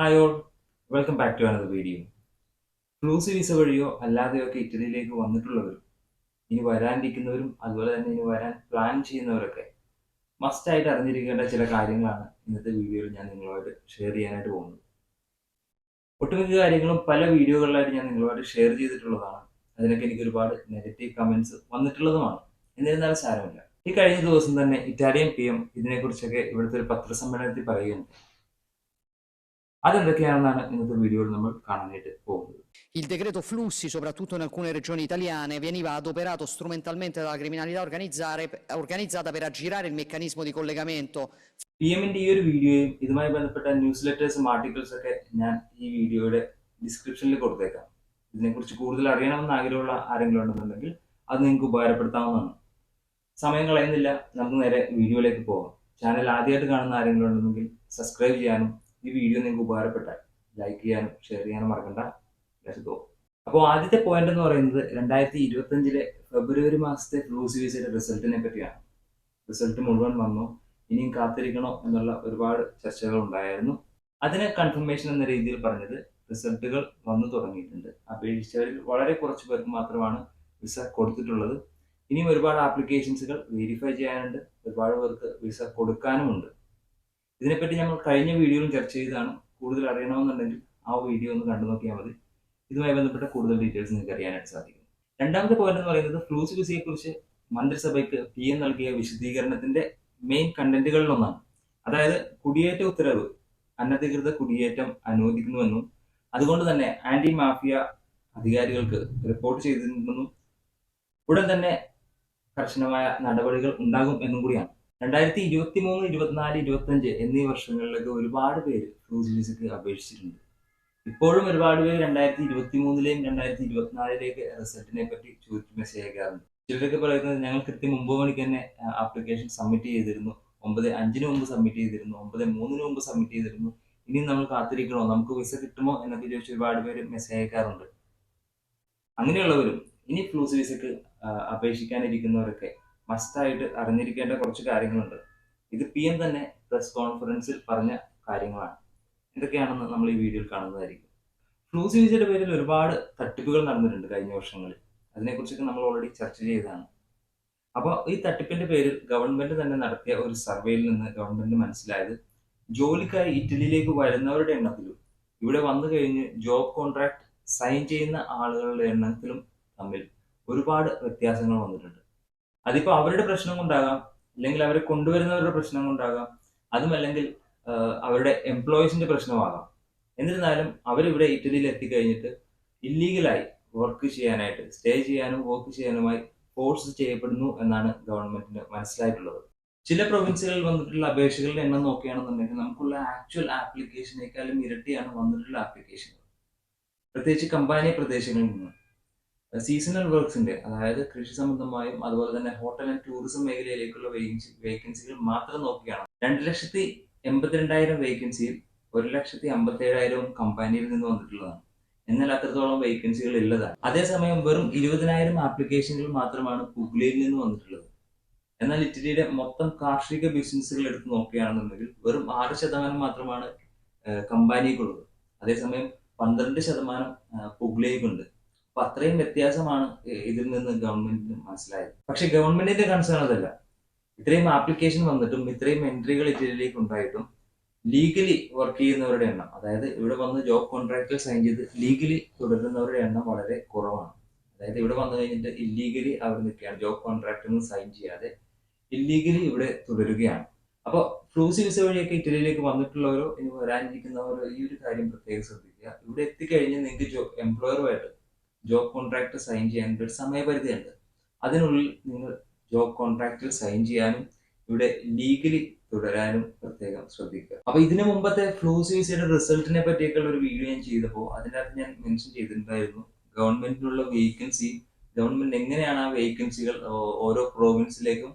Hi all welcome back to another video clues visa വഴിയോ അല്ലാതെയോ ഒക്കെ ഇറ്റലിയിലേക്ക് വന്നിട്ടുള്ളവരും ഇനി വരാനിരിക്കുന്നവരും അതുപോലെ തന്നെ ഇനി വരാൻ പ്ലാൻ ചെയ്യുന്നവരൊക്കെ മസ്റ്റായിട്ട് അറിഞ്ഞിരിക്കേണ്ട ചില കാര്യങ്ങളാണ് ഇന്നത്തെ വീഡിയോയിൽ ഞാൻ നിങ്ങളുമായിട്ട് ഷെയർ ചെയ്യാനായിട്ട് പോകുന്നത്. ഒട്ടുമിക്ക കാര്യങ്ങളും പല വീഡിയോകളിലായിട്ട് ഞാൻ നിങ്ങളുമായിട്ട് ഷെയർ ചെയ്തിട്ടുള്ളതാണ്. അതിനൊക്കെ എനിക്ക് ഒരുപാട് നെഗറ്റീവ് കമൻസ് വന്നിട്ടുള്ളതുമാണ്. എന്നിരുന്നാലും സാരമില്ല. ഈ കഴിഞ്ഞ ദിവസം തന്നെ ഇറ്റാലിയൻ പി എം ഇതിനെക്കുറിച്ചൊക്കെ ഇവിടുത്തെ ഒരു പത്രസമ്മേളനത്തിൽ പറയുകയുണ്ട് അതെന്തൊക്കെയാണെന്നാണ് ഇന്നത്തെ വീഡിയോയിൽ നമ്മൾ കാണാനായിട്ട് പോകുന്നത്. Il decreto flussi, soprattutto in alcune regioni italiane, veniva adoperato strumentalmente dalla criminalità organizzata per aggirare il meccanismo di collegamento. P എമ്മിന്റെ ഈ ഒരു വീഡിയോയും ഇതുമായി ബന്ധപ്പെട്ട ന്യൂസ് ലെറ്റേഴ്സും ആർട്ടിക്കിൾസ് ഒക്കെ ഞാൻ ഈ വീഡിയോയുടെ ഡിസ്ക്രിപ്ഷനിൽ കൊടുത്തേക്കാം. ഇതിനെക്കുറിച്ച് കൂടുതൽ അറിയണമെന്ന് ആഗ്രഹമുള്ള ആരെങ്കിലും ഉണ്ടെന്നുണ്ടെങ്കിൽ അത് നിങ്ങൾക്ക് ഉപകാരപ്പെടുത്താവുന്നതാണ്. സമയം കളയുന്നില്ല നമുക്ക് നേരെ വീഡിയോയിലേക്ക് പോകാം. ചാനൽ ആദ്യമായിട്ട് കാണുന്ന ആരെങ്കിലും ഉണ്ടെങ്കിൽ സബ്സ്ക്രൈബ് ചെയ്യാനും ഈ വീഡിയോ നിങ്ങൾക്ക് ഉപകാരപ്പെട്ടാൽ ലൈക്ക് ചെയ്യാനും ഷെയർ ചെയ്യാനും മറക്കണ്ട. ലെറ്റ്സ് ഗോ അപ്പോൾ ആദ്യത്തെ പോയിന്റ് എന്ന് പറയുന്നത് രണ്ടായിരത്തി ഇരുപത്തഞ്ചിലെ ഫെബ്രുവരി മാസത്തെ ഫ്ലൂ റിസൾട്ടിനെ പറ്റിയാണ്. റിസൾട്ട് മുഴുവൻ വന്നു. ഇനിയും കാത്തിരിക്കണോ എന്നുള്ള ഒരുപാട് ചർച്ചകൾ ഉണ്ടായിരുന്നു. അതിന് കൺഫർമേഷൻ എന്ന രീതിയിൽ പറഞ്ഞത് റിസൾട്ടുകൾ വന്നു തുടങ്ങിയിട്ടുണ്ട്. അപേക്ഷിച്ചവരിൽ വളരെ കുറച്ച് പേർക്ക് മാത്രമാണ് വിസ കൊടുത്തിട്ടുള്ളത്. ഇനിയും ഒരുപാട് ആപ്ലിക്കേഷൻസുകൾ വെരിഫൈ ചെയ്യാനുണ്ട്. ഒരുപാട് പേർക്ക് വിസ കൊടുക്കാനുമുണ്ട്. ഇതിനെപ്പറ്റി ഞങ്ങൾ കഴിഞ്ഞ വീഡിയോയിലും ചർച്ച ചെയ്താണ് കൂടുതൽ അറിയണമെന്നുണ്ടെങ്കിൽ ആ വീഡിയോ ഒന്ന് കണ്ടു നോക്കിയാൽ മതി. ഇതുമായി ബന്ധപ്പെട്ട കൂടുതൽ ഡീറ്റെയിൽസ് നിങ്ങൾക്ക് അറിയാനായിട്ട് സാധിക്കും. രണ്ടാമത്തെ പോയിന്റ് എന്ന് പറയുന്നത് ഫ്ലൂസ് വിസയെ കുറിച്ച് മന്ത്രിസഭയ്ക്ക് പി എം നൽകിയ വിശദീകരണത്തിന്റെ മെയിൻ കണ്ടന്റുകളിൽ ഒന്നാണ് അതായത് കുടിയേറ്റ ഉത്തരവ് അനധികൃത കുടിയേറ്റം അനുവദിക്കുന്നുവെന്നും അതുകൊണ്ട് തന്നെ ആന്റി മാഫിയ അധികാരികൾക്ക് റിപ്പോർട്ട് ചെയ്തിട്ടുണ്ടെന്നും ഉടൻ തന്നെ കർശനമായ നടപടികൾ ഉണ്ടാകും എന്നും കൂടിയാണ്. രണ്ടായിരത്തി ഇരുപത്തി മൂന്ന് ഇരുപത്തിനാല് ഇരുപത്തഞ്ച് എന്നീ വർഷങ്ങളിലൊക്കെ ഒരുപാട് പേര് ഫ്ലൂസ് വിസയ്ക്ക് അപേക്ഷിച്ചിട്ടുണ്ട്. ഇപ്പോഴും ഒരുപാട് പേര് രണ്ടായിരത്തി ഇരുപത്തി മൂന്നിലെയും രണ്ടായിരത്തി ഇരുപത്തിനാലിലേക്ക് റിസൾട്ടിനെ പറ്റി ചോദിച്ച് മെസ്സേജ് അയക്കാറുണ്ട് ചിലരൊക്കെ പറയുന്നത് ഞങ്ങൾ കൃത്യം ഒമ്പത് മണിക്ക് തന്നെ ആപ്ലിക്കേഷൻ സബ്മിറ്റ് ചെയ്തിരുന്നു. ഒമ്പത് അഞ്ചിന് മുമ്പ് സബ്മിറ്റ് ചെയ്തിരുന്നു. ഒമ്പത് മൂന്നിന് മുമ്പ് സബ്മിറ്റ് ചെയ്തിരുന്നു. ഇനിയും നമ്മൾ കാത്തിരിക്കണോ? നമുക്ക് വിസ കിട്ടുമോ എന്നൊക്കെ ചോദിച്ച് ഒരുപാട് പേര് മെസ്സേജ് അയക്കാറുണ്ട്. അങ്ങനെയുള്ളവരും ഇനി ഫ്ലൂസ് വിസയ്ക്ക് അപേക്ഷിക്കാനിരിക്കുന്നവരൊക്കെ മസ്റ്റായിട്ട് അറിഞ്ഞിരിക്കേണ്ട കുറച്ച് കാര്യങ്ങളുണ്ട്. ഇത് പി എം തന്നെ പ്രസ് കോൺഫറൻസിൽ പറഞ്ഞ കാര്യങ്ങളാണ്. എന്തൊക്കെയാണെന്ന് നമ്മൾ ഈ വീഡിയോയിൽ കാണുന്നതായിരിക്കും. ഫ്ലൂ സീരീസിന്റെ പേരിൽ ഒരുപാട് തട്ടിപ്പുകൾ നടന്നിട്ടുണ്ട് കഴിഞ്ഞ വർഷങ്ങളിൽ. അതിനെക്കുറിച്ചൊക്കെ നമ്മൾ ഓൾറെഡി ചർച്ച ചെയ്തതാണ്. അപ്പോൾ ഈ തട്ടിപ്പിന്റെ പേരിൽ ഗവൺമെന്റ് തന്നെ നടത്തിയ ഒരു സർവേയിൽ നിന്ന് ഗവൺമെന്റ് മനസ്സിലായത് ജോലിക്കായി ഇറ്റലിയിലേക്ക് വരുന്നവരുടെ എണ്ണത്തിലും ഇവിടെ വന്നു കഴിഞ്ഞ് ജോബ് കോൺട്രാക്ട് സൈൻ ചെയ്യുന്ന ആളുകളുടെ എണ്ണത്തിലും തമ്മിൽ ഒരുപാട് വ്യത്യാസങ്ങൾ വന്നിട്ടുണ്ട്. അതിപ്പോ അവരുടെ പ്രശ്നം കൊണ്ടാകാം. അല്ലെങ്കിൽ അവരെ കൊണ്ടുവരുന്നവരുടെ പ്രശ്നം കൊണ്ടാകാം. അതും അല്ലെങ്കിൽ അവരുടെ എംപ്ലോയീസിന്റെ പ്രശ്നമാകാം. എന്നിരുന്നാലും അവരിവിടെ ഇറ്റലിയിൽ എത്തിക്കഴിഞ്ഞിട്ട് ഇല്ലീഗലായി വർക്ക് ചെയ്യാനായിട്ട് സ്റ്റേ ചെയ്യാനും വർക്ക് ചെയ്യാനുമായി ഫോഴ്സ് ചെയ്യപ്പെടുന്നു എന്നാണ് ഗവൺമെന്റിന് മനസ്സിലായിട്ടുള്ളത്. ചില പ്രൊവിൻസുകളിൽ വന്നിട്ടുള്ള അപേക്ഷകളുടെ എണ്ണം നോക്കുകയാണെന്നുണ്ടെങ്കിൽ നമുക്കുള്ള ആക്ച്വൽ ആപ്ലിക്കേഷനേക്കാളും ഇരട്ടിയാണ് വന്നിട്ടുള്ള ആപ്ലിക്കേഷനുകൾ പ്രത്യേകിച്ച് കമ്പാനി പ്രദേശങ്ങളിൽ നിന്ന്. സീസണൽ വർക്ക്സിന്റെ അതായത് കൃഷി സംബന്ധമായും അതുപോലെ തന്നെ ഹോട്ടൽ ആൻഡ് ടൂറിസം മേഖലയിലേക്കുള്ള വേക്കൻസികൾ മാത്രം നോക്കുകയാണ്. രണ്ട് ലക്ഷത്തി എൺപത്തിരണ്ടായിരം വേക്കൻസിയിൽ ഒരു ലക്ഷത്തി അമ്പത്തി ഏഴായിരവും കമ്പാനിയിൽ നിന്ന് വന്നിട്ടുള്ളതാണ്. എന്നാൽ അത്രത്തോളം വേക്കൻസികൾ ഉള്ളതാണ് അതേസമയം വെറും ഇരുപതിനായിരം ആപ്ലിക്കേഷനുകൾ മാത്രമാണ് പുഗ്ലിയിൽ നിന്ന് വന്നിട്ടുള്ളത്. എന്നാൽ ഇറ്റലിയുടെ മൊത്തം കാർഷിക ബിസിനസ്സുകൾ എടുത്ത് നോക്കുകയാണെന്നുണ്ടെങ്കിൽ വെറും ആറ് ശതമാനം മാത്രമാണ് കമ്പാനിക്കുള്ളത് അതേസമയം പന്ത്രണ്ട് ശതമാനം പുഗ്ലേക്കുണ്ട് അപ്പൊ അത്രയും വ്യത്യാസമാണ് ഇതിൽ നിന്ന് ഗവൺമെന്റിന് മനസ്സിലായത്. പക്ഷെ ഗവൺമെന്റിന്റെ കൺസേൺ അതല്ല. ഇത്രയും ആപ്ലിക്കേഷൻ വന്നിട്ടും ഇത്രയും എൻട്രികൾ ഇറ്റലിയിലേക്ക് ഉണ്ടായിട്ടും ലീഗലി വർക്ക് ചെയ്യുന്നവരുടെ എണ്ണം അതായത് ഇവിടെ വന്ന് ജോബ് കോൺട്രാക്റ്റിൽ സൈൻ ചെയ്ത് ലീഗലി തുടരുന്നവരുടെ എണ്ണം വളരെ കുറവാണ്. അതായത് ഇവിടെ വന്നു കഴിഞ്ഞിട്ട് ഇല്ലീഗലി അവർ നിൽക്കുകയാണ്. ജോബ് കോൺട്രാക്റ്റിൽ നിന്ന് സൈൻ ചെയ്യാതെ ഇല്ലീഗലി ഇവിടെ തുടരുകയാണ്. അപ്പോൾ ഫ്ലൂസി വിസ വഴിയൊക്കെ ഇറ്റലിയിലേക്ക് വന്നിട്ടുള്ളവരോ ഇനി വരാനിരിക്കുന്നവരോ ഈ ഒരു കാര്യം പ്രത്യേകം ശ്രദ്ധിക്കുക. ഇവിടെ എത്തിക്കഴിഞ്ഞ് നിങ്ങൾക്ക് ജോ എംപ്ലോയറുമായിട്ട് ജോബ് കോൺട്രാക്ട് സൈൻ ചെയ്യാൻ ഒരു സമയപരിധിയുണ്ട്. അതിനുള്ളിൽ നിങ്ങൾ ജോബ് കോൺട്രാക്റ്റിൽ സൈൻ ചെയ്യാനും ഇവിടെ ലീഗലി തുടരാനും പ്രത്യേകം ശ്രദ്ധിക്കുക. അപ്പൊ ഇതിനു മുമ്പത്തെ ഫ്ലൂ സീസിയുടെ റിസൾട്ടിനെ പറ്റിയൊക്കെയുള്ള ഒരു വീഡിയോ ഞാൻ ചെയ്തപ്പോൾ അതിനകത്ത് ഞാൻ മെൻഷൻ ചെയ്തിട്ടുണ്ടായിരുന്നു. ഗവൺമെന്റിനുള്ള വേക്കൻസി ഗവൺമെന്റ് എങ്ങനെയാണ് ആ വേക്കൻസികൾ ഓരോ പ്രോവിൻസിലേക്കും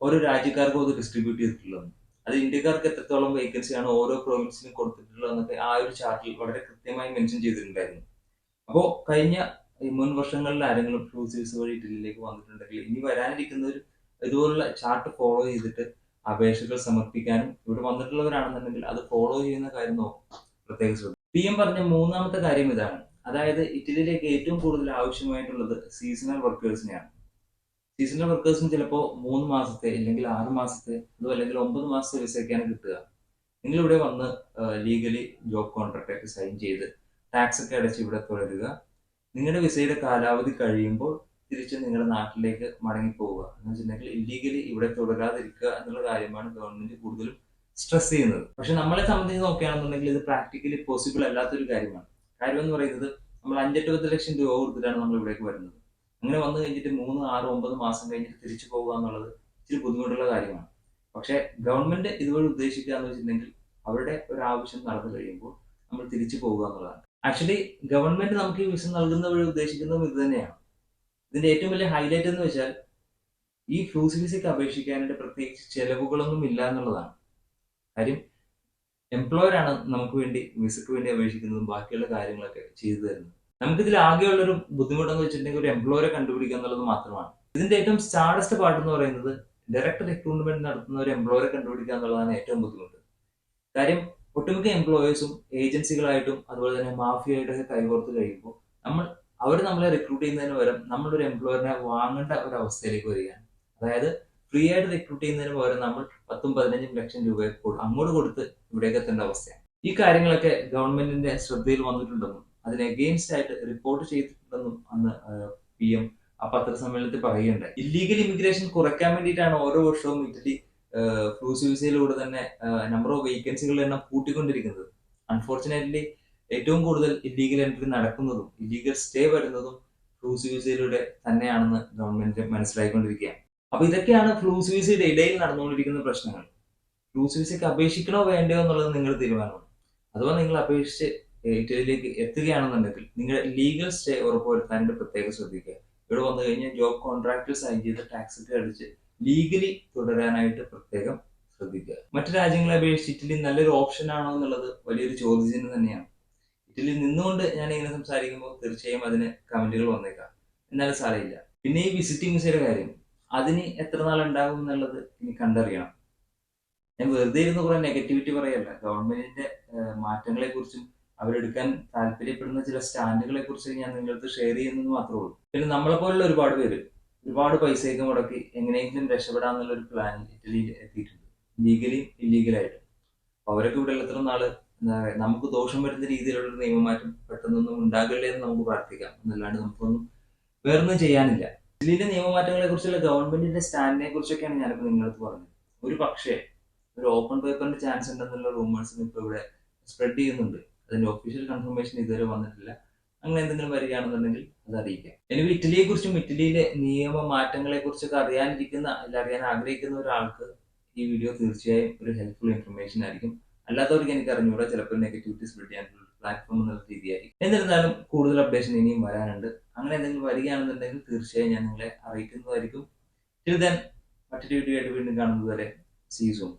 ഓരോ രാജ്യക്കാർക്കും അത് ഡിസ്ട്രിബ്യൂട്ട് ചെയ്തിട്ടുള്ളത്? അത് ഇന്ത്യക്കാർക്ക് എത്രത്തോളം വേക്കൻസിയാണ് ഓരോ പ്രോവിൻസിലും കൊടുത്തിട്ടുള്ളത് എന്നൊക്കെ ആ ഒരു ചാർട്ടിൽ വളരെ കൃത്യമായി മെൻഷൻ ചെയ്തിട്ടുണ്ടായിരുന്നു. അപ്പോൾ കഴിഞ്ഞ മുൻ വർഷങ്ങളിൽ ആരെങ്കിലും ഫ്ലൂ വിസ വഴി ഇറ്റലിയിലേക്ക് വന്നിട്ടുണ്ടെങ്കിൽ ഇനി വരാനിരിക്കുന്ന ഒരു ഇതുപോലുള്ള ചാർട്ട് ഫോളോ ചെയ്തിട്ട് അപേക്ഷകൾ സമർപ്പിക്കാനും ഇവിടെ വന്നിട്ടുള്ളവരാണെന്നുണ്ടെങ്കിൽ അത് ഫോളോ ചെയ്യുന്ന കാര്യം നോക്കും. പ്രത്യേക ശ്രദ്ധ പി എം പറഞ്ഞ മൂന്നാമത്തെ കാര്യം ഇതാണ്. അതായത് ഇറ്റലിയിലേക്ക് ഏറ്റവും കൂടുതൽ ആവശ്യമായിട്ടുള്ളത് സീസണൽ വർക്കേഴ്സിനെയാണ് സീസണൽ വർക്കേഴ്സിന് ചിലപ്പോൾ മൂന്ന് മാസത്തെ അല്ലെങ്കിൽ ആറ് മാസത്തെ അതോ അല്ലെങ്കിൽ ഒമ്പത് മാസത്തെ വിസയൊക്കെയാണ് കിട്ടുക. നിങ്ങൾ ഇവിടെ വന്ന് ലീഗലി ജോബ് കോൺട്രാക്ട് സൈൻ ചെയ്ത് ടാക്സ് ഒക്കെ അടച്ച് ഇവിടെ തുടരുക. നിങ്ങളുടെ വിസയുടെ കാലാവധി കഴിയുമ്പോൾ തിരിച്ച് നിങ്ങളുടെ നാട്ടിലേക്ക് മടങ്ങി പോവുക എന്ന് വെച്ചിട്ടുണ്ടെങ്കിൽ ഇല്ലീഗലി ഇവിടെ തുടരാതിരിക്കുക എന്നുള്ള കാര്യമാണ് ഗവൺമെന്റ് കൂടുതലും സ്ട്രെസ് ചെയ്യുന്നത്. പക്ഷെ നമ്മളെ സംബന്ധിച്ച് നോക്കുകയാണെന്നുണ്ടെങ്കിൽ ഇത് പ്രാക്ടിക്കലി പോസിബിൾ അല്ലാത്തൊരു കാര്യമാണ്. കാര്യം എന്ന് പറയുന്നത് നമ്മൾ അഞ്ചെട്ട് പത്ത് ലക്ഷം രൂപ കൊടുത്തിട്ടാണ് നമ്മൾ ഇവിടേക്ക് വരുന്നത്. അങ്ങനെ വന്നു കഴിഞ്ഞിട്ട് മൂന്ന് ആറ് ഒമ്പത് മാസം കഴിഞ്ഞിട്ട് തിരിച്ചു പോകുക എന്നുള്ളത് ഇച്ചിരി ബുദ്ധിമുട്ടുള്ള കാര്യമാണ്. പക്ഷെ ഗവൺമെന്റ് ഇതുവഴി ഉദ്ദേശിക്കുക എന്ന് വെച്ചിട്ടുണ്ടെങ്കിൽ അവരുടെ ഒരു ആവശ്യം നടന്നു കഴിയുമ്പോൾ നമ്മൾ തിരിച്ചു പോകുക എന്നുള്ളതാണ്. ആക്ച്വലി ഗവൺമെന്റ് നമുക്ക് ഈ വിസ നൽകുന്ന വഴി ഉദ്ദേശിക്കുന്നതും ഇത് തന്നെയാണ്. ഇതിന്റെ ഏറ്റവും വലിയ ഹൈലൈറ്റ് എന്ന് വെച്ചാൽ ഈ ഫ്യൂസ് വിസയ്ക്ക് അപേക്ഷിക്കാനായിട്ട് പ്രത്യേകിച്ച് ചെലവുകളൊന്നും ഇല്ല എന്നുള്ളതാണ്. കാര്യം എംപ്ലോയർ ആണ് നമുക്ക് വേണ്ടി വിസയ്ക്ക് വേണ്ടി അപേക്ഷിക്കുന്നതും ബാക്കിയുള്ള കാര്യങ്ങളൊക്കെ ചെയ്തു തരുന്നത്. നമുക്ക് ഇതിൽ ആകെയുള്ളൊരു ബുദ്ധിമുട്ടെന്ന് വെച്ചിട്ടുണ്ടെങ്കിൽ ഒരു എംപ്ലോയറെ കണ്ടുപിടിക്കുക എന്നുള്ളത് മാത്രമാണ്. ഇതിന്റെ ഏറ്റവും സ്റ്റാർഡസ്റ്റ് പാർട്ട് എന്ന് പറയുന്നത് ഡയറക്റ്റ് റിക്രൂട്ട്മെന്റ് നടത്തുന്ന ഒരു എംപ്ലോയറെ കണ്ടുപിടിക്കുക എന്നുള്ളതാണ് ഏറ്റവും ബുദ്ധിമുട്ട്. കാര്യം ഒട്ടുമിക്ക എംപ്ലോയേഴ്സും ഏജൻസികളായിട്ടും അതുപോലെ തന്നെ മാഫിയായിട്ടൊക്കെ കൈകോർത്ത് കഴിയുമ്പോൾ നമ്മൾ അവർ നമ്മളെ റിക്രൂട്ട് ചെയ്യുന്നതിന് പകരം നമ്മളൊരു എംപ്ലോയറിനെ വാങ്ങേണ്ട ഒരു അവസ്ഥയിലേക്ക് വരികയാണ്. അതായത് ഫ്രീ ആയിട്ട് റിക്രൂട്ട് ചെയ്യുന്നതിന് പകരം നമ്മൾ പത്തും പതിനഞ്ചും ലക്ഷം രൂപ അങ്ങോട്ട് കൊടുത്ത് ഇവിടേക്ക് എത്തേണ്ട അവസ്ഥയാണ്. ഈ കാര്യങ്ങളൊക്കെ ഗവൺമെന്റിന്റെ ശ്രദ്ധയിൽ വന്നിട്ടുണ്ടെന്നും അതിന് എഗെയിൻസ്റ്റ് ആയിട്ട് റിപ്പോർട്ട് ചെയ്തിട്ടുണ്ടെന്നും അന്ന് പി എം ആ പത്രസമ്മേളനത്തിൽ പറയുകയുണ്ടായി. ഇല്ലീഗൽ ഇമിഗ്രേഷൻ കുറയ്ക്കാൻ വേണ്ടിയിട്ടാണ് ഓരോ വർഷവും ഇറ്റലി ഫ്ലൂസ് വിസയിലൂടെ തന്നെ നമ്പർ ഓഫ് വേക്കൻസികളുടെ എണ്ണം കൂട്ടിക്കൊണ്ടിരിക്കുന്നത്. അൺഫോർച്ചുനേറ്റ്ലി ഏറ്റവും കൂടുതൽ ഇല്ലീഗൽ എൻട്രി നടക്കുന്നതും ഇല്ലീഗൽ സ്റ്റേ വരുന്നതും ഫ്ലൂസ് വിസയിലൂടെ തന്നെയാണെന്ന് ഗവൺമെന്റ് മനസ്സിലാക്കിക്കൊണ്ടിരിക്കുകയാണ് അപ്പൊ ഇതൊക്കെയാണ് ഫ്ലൂസ് വിസയുടെ ഇടയിൽ നടന്നുകൊണ്ടിരിക്കുന്ന പ്രശ്നങ്ങൾ. ഫ്ലൂസ് വിസയ്ക്ക് അപേക്ഷിക്കണോ വേണ്ടയോ എന്നുള്ളത് നിങ്ങൾ തീരുമാനമാണ് അഥവാ നിങ്ങൾ അപേക്ഷിച്ച് ഇറ്റലിയിലേക്ക് എത്തുകയാണെന്നുണ്ടെങ്കിൽ നിങ്ങൾ ലീഗൽ സ്റ്റേ ഉറപ്പുവരുത്താനായിട്ട് പ്രത്യേകം ശ്രദ്ധിക്കുക. ഇവിടെ വന്നു കഴിഞ്ഞാൽ ജോബ് കോൺട്രാക്ട് സൈൻ ചെയ്ത് ടാക്സ് ഒക്കെ അടിച്ച് ലീഗലി തുടരാനായിട്ട് പ്രത്യേകം ശ്രദ്ധിക്കുക. മറ്റു രാജ്യങ്ങളെ അപേക്ഷിച്ച് ഇറ്റലി നല്ലൊരു ഓപ്ഷൻ ആണോ എന്നുള്ളത് വലിയൊരു ചോദ്യചിഹ്നം തന്നെയാണ്. ഇറ്റലിയിൽ നിന്നുകൊണ്ട് ഞാൻ ഇങ്ങനെ സംസാരിക്കുമ്പോൾ തീർച്ചയായും അതിന് കമന്റുകൾ വന്നേക്കാം. എന്നാലും സാരമില്ല. പിന്നെ ഈ വിസിറ്റിംഗ് വിസയുടെ കാര്യം. അതിന് എത്ര നാൾ ഉണ്ടാകും എന്നുള്ളത് ഇനി കണ്ടറിയണം. ഞാൻ വെറുതെ ഇരുന്ന് കുറെ നെഗറ്റിവിറ്റി പറയല്ല. ഗവൺമെന്റിന്റെ മാറ്റങ്ങളെ കുറിച്ചും അവരെടുക്കാൻ താല്പര്യപ്പെടുന്ന ചില സ്റ്റാൻഡുകളെ കുറിച്ച് ഞാൻ നിങ്ങളടുത്ത് ഷെയർ ചെയ്യുന്നത് മാത്രമേ ഉള്ളൂ. പിന്നെ നമ്മളെ പോലുള്ള ഒരുപാട് പേര് ഒരുപാട് പൈസയൊക്കെ മുടക്കി എങ്ങനെയെങ്കിലും രക്ഷപ്പെടാന്നുള്ള ഒരു പ്ലാനിൽ ഇറ്റലിയിൽ എത്തിയിട്ടുണ്ട്. ലീഗലി ഇല്ലീഗലായിട്ട് അപ്പൊ അവരൊക്കെ ഇവിടെ എത്ര നാൾ നമുക്ക് ദോഷം വരുന്ന രീതിയിലുള്ള നിയമമാറ്റം പെട്ടെന്നൊന്നും ഉണ്ടാകില്ലേ എന്ന് നമുക്ക് പ്രാർത്ഥിക്കാം. എന്നല്ലാണ്ട് നമുക്കൊന്നും വേറൊന്നും ചെയ്യാനില്ല. ഇറ്റലിയിലെ നിയമമാറ്റങ്ങളെ കുറിച്ചുള്ള ഗവൺമെന്റിന്റെ സ്റ്റാൻഡിനെ കുറിച്ചൊക്കെയാണ് ഞാനിപ്പോൾ നിങ്ങളടുത്ത് പറഞ്ഞത്. ഒരു പക്ഷേ ഒരു ഓപ്പൺ പേപ്പറിന്റെ ചാൻസ് ഉണ്ടെന്നുള്ള റൂമേഴ്സും ഇപ്പൊ ഇവിടെ സ്പ്രെഡ് ചെയ്യുന്നുണ്ട്. അതിന്റെ ഒഫീഷ്യൽ കൺഫർമേഷൻ ഇതുവരെ വന്നിട്ടില്ല. അങ്ങനെ എന്തെങ്കിലും വരികയാണെന്നുണ്ടെങ്കിൽ അത് അറിയിക്കാം. എനിക്ക് ഇറ്റലിയെ കുറിച്ചും ഇറ്റലിയിലെ നിയമ മാറ്റങ്ങളെ കുറിച്ചൊക്കെ അറിയാനിരിക്കുന്ന അല്ല അറിയാൻ ആഗ്രഹിക്കുന്ന ഒരാൾക്ക് ഈ വീഡിയോ തീർച്ചയായും ഒരു ഹെൽപ്ഫുൾ ഇൻഫർമേഷൻ ആയിരിക്കും. അല്ലാത്തവർക്ക് എനിക്ക് അറിഞ്ഞുകൂടാ ചിലപ്പോൾ നെഗറ്റിവിറ്റി സ്പ്രെഡ് ചെയ്യാനുള്ള പ്ലാറ്റ്ഫോം എന്നുള്ള രീതിയായിരിക്കും. എന്നിരുന്നാലും കൂടുതൽ അപ്ഡേഷൻ ഇനിയും വരാനുണ്ട്. അങ്ങനെ എന്തെങ്കിലും വരികയാണെന്നുണ്ടെങ്കിൽ തീർച്ചയായും ഞാൻ നിങ്ങളെ അറിയിക്കുന്നതായിരിക്കും. Till then മറ്റൊരു വീഡിയോ ആയിട്ട് വീണ്ടും കാണുന്നത് വരെ സീസോം